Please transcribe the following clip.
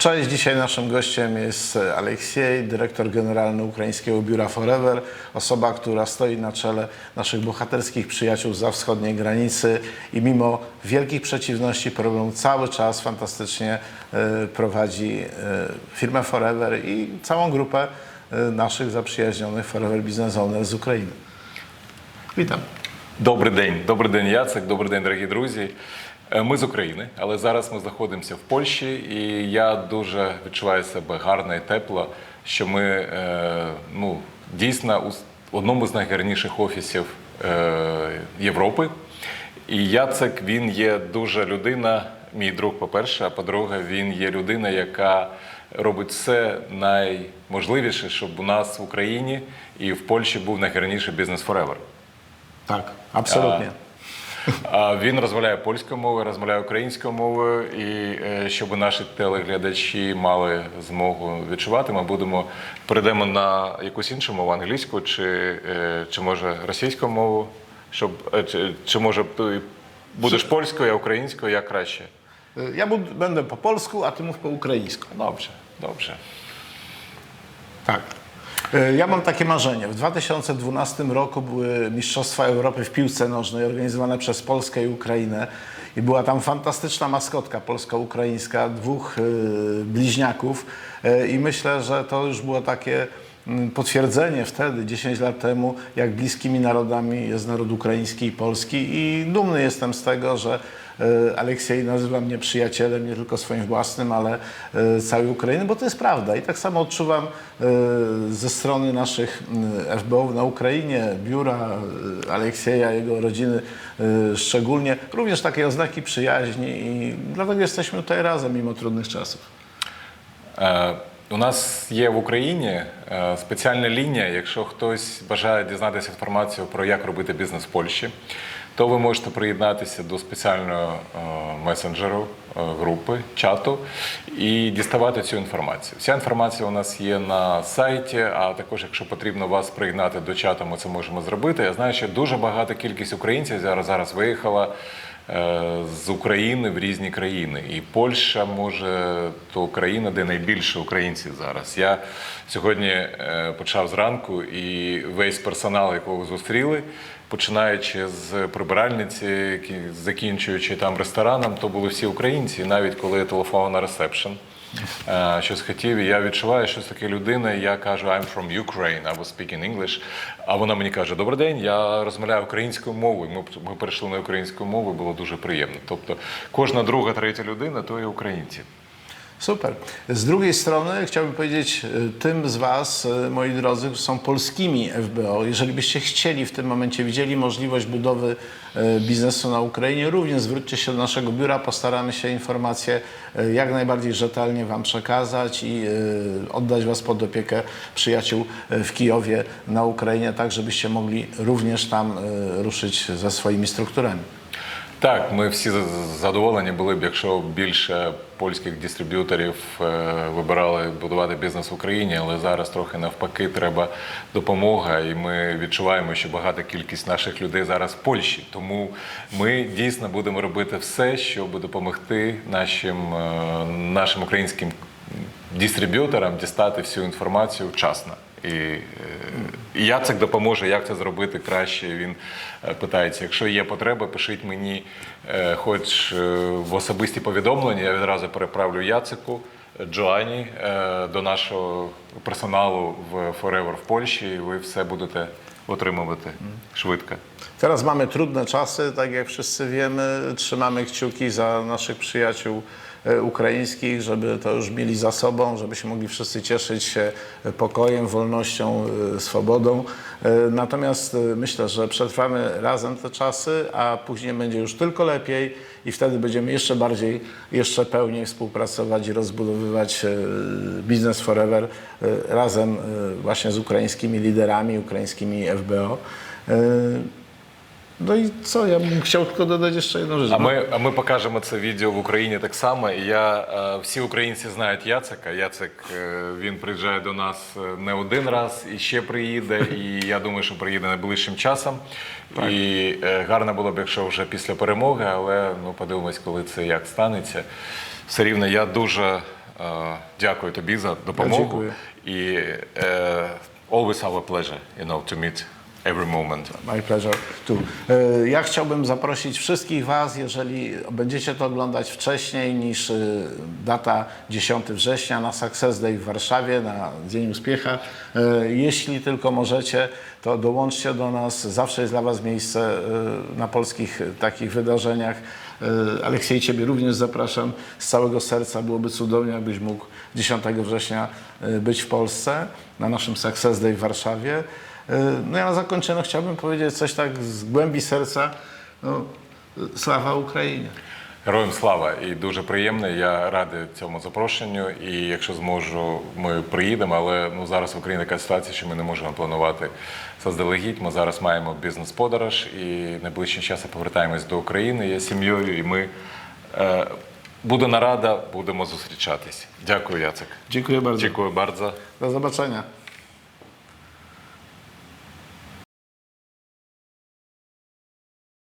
Cześć, dzisiaj naszym gościem jest Aleksiej, dyrektor generalny ukraińskiego biura Forever, osoba, która stoi na czele naszych bohaterskich przyjaciół za wschodniej granicy i mimo wielkich przeciwności, problemów cały czas fantastycznie e, prowadzi e, firmę Forever i całą grupę e, naszych zaprzyjaźnionych Forever Business Owners z Ukrainy. Witam. Добрий день, добрий день, Яцек, добрий день, дорогі друзі. Е, Ми з України, але зараз ми знаходимося в Польщі, і я дуже відчуваю себе гарно і тепло, що ми е, ну, дійсно у одному з найгарніших офісів е, Європи. І Яцек він є дуже людина, мій друг, по-перше, а по-друге, він є людина, яка робить все найможливіше, щоб у нас в Україні і в Польщі був найгарніший бізнес forever. Tak, absolutnie. А Він розмовляє польською мовою, розмовляє українською мовою, і е, щоб наші телеглядачі мали змогу відчувати, ми будемо перейдемо на якусь іншу мову, англійську чи, е, чи може російську мову, щоб е, чи, чи може ти будеш польською, а українською, як краще. Ja będę po polsku, a ty mów po ukraińsku. Добре, добре. Tak. E, Ja mam takie marzenie. W 2012 roku były Mistrzostwa Europy w piłce nożnej organizowane przez Polskę i Ukrainę. I była tam fantastyczna maskotka polsko-ukraińska, dwóch e, bliźniaków. E, I myślę, że to już było takie potwierdzenie wtedy, 10 lat temu, jak bliskimi narodami jest naród ukraiński i polski. I dumny jestem z tego, że e, Aleksiej nazywa mnie przyjacielem, nie tylko swoim własnym, ale e, całej Ukrainy, bo to jest prawda. I tak samo odczuwam e, ze strony naszych mm, FBO na Ukrainie, biura Aleksieja, jego rodziny szczególnie, również takie oznaki przyjaźni i dlatego jesteśmy tutaj razem mimo trudnych czasów. У нас є в Україні е, спеціальна лінія. Якщо хтось бажає дізнатися інформацію про як робити бізнес в Польщі, то ви можете приєднатися до спеціального е, месенджеру е, групи, чату і діставати цю інформацію. Вся інформація у нас є на сайті, а також, якщо потрібно вас приєднати до чату, ми це можемо зробити. Я знаю, що дуже багата кількість українців зараз зараз виїхала з України в різні країни. І Польща може то країна, де найбільше українців зараз. Я сьогодні е, почав зранку, і весь персонал, якого зустріли, починаючи з прибиральниці, закінчуючи там рестораном, то були всі українці. Навіть коли я телефонував на ресепшн. е, Щось хотів, і я відчуваю, що таке людина. Я кажу, I'm from Ukraine, was speaking English. А вона мені каже: Добрий день, я розмовляю українською мовою. Ми, ми перейшли на українську мову, було дуже приємно. Тобто кожна друга, третя людина то є українці. Super. Z drugiej strony chciałbym powiedzieć e, tym z Was, e, moi drodzy, którzy są polskimi FBO, jeżeli byście chcieli w tym momencie, widzieli możliwość budowy e, biznesu na Ukrainie, również zwróćcie się do naszego biura, postaramy się informacje jak najbardziej rzetelnie Wam przekazać i oddać Was pod opiekę przyjaciół w Kijowie na Ukrainie, tak żebyście mogli również tam ruszyć ze swoimi strukturami. Так, ми всі задоволені були б, якщо більше польських дистриб'юторів е, вибирали будувати бізнес в Україні, але зараз трохи навпаки треба допомога, і ми відчуваємо, що багата кількість наших людей зараз в Польщі. Тому ми дійсно будемо робити все, щоб допомогти нашим, е, нашим українським дистриб'юторам дістати всю інформацію вчасно. І, е, і Яцек допоможе, як це зробити краще. Він е, питається, якщо є потреба, пишіть мені е, хоч в особисті повідомлення, я відразу переправлю Яцеку, Джоані до нашого персоналу в Forever в Польщі, і ви все будете отримувати швидко. Teraz mamy trudne czasy, tak jak wszyscy wiemy. Trzymamy kciuki za naszych przyjaciół ukraińskich, żeby to już mieli za sobą, żebyśmy mogli wszyscy cieszyć się pokojem, wolnością, e, swobodą. E, Natomiast e, myślę, że przetrwamy razem te czasy, a później będzie już tylko lepiej i wtedy będziemy jeszcze bardziej, jeszcze pełniej współpracować i rozbudowywać e, Business Forever e, razem e, właśnie z ukraińskimi liderami, ukraińskimi FBO. No i co, ja bym chciał tylko dodać jeszcze jedną rzecz. А ми, а ми покажемо це відео в Україні так само. І я е, всі українці знають Яцека. Яцек е, він приїжджає до нас е, не один раз і ще приїде. І я думаю, що приїде найближчим часом. І е, гарно було б, якщо вже після перемоги, але ну подивимось, коли це як станеться. Все рівно я дуже. Е, Дякую тобі за допомогу. Дякую. І е, always our pleasure, you know, to meet every moment. My pleasure too. E, Ja chciałbym zaprosić wszystkich Was, jeżeli będziecie to oglądać wcześniej niż e, data 10 września na Success Day w Warszawie, na Dzień Uspiecha. E, Jeśli tylko możecie, to dołączcie do nas. Zawsze jest dla Was miejsce na polskich takich wydarzeniach. Aleksiej, Ciebie również zapraszam z całego serca. Byłoby cudownie, jakbyś mógł 10 września być w Polsce na naszym Success Day w Warszawie. No ja na zakończenie chciałbym powiedzieć coś tak z głębi serca. No, sława Україні. Героям слава і дуже приємно. Я радий цьому запрошенню. І якщо зможу, ми приїдемо. Але ну зараз в Україні така ситуація, що ми не можемо планувати заздалегідь. Ми зараз маємо бізнес-подорож і найближчим часом повертаємось до України. Я сім'єю, і ми е, буде нарада, будемо зустрічатись. Дякую, Яцек. Dziękuję bardzo. Дякую bardzo. Do zobaczenia.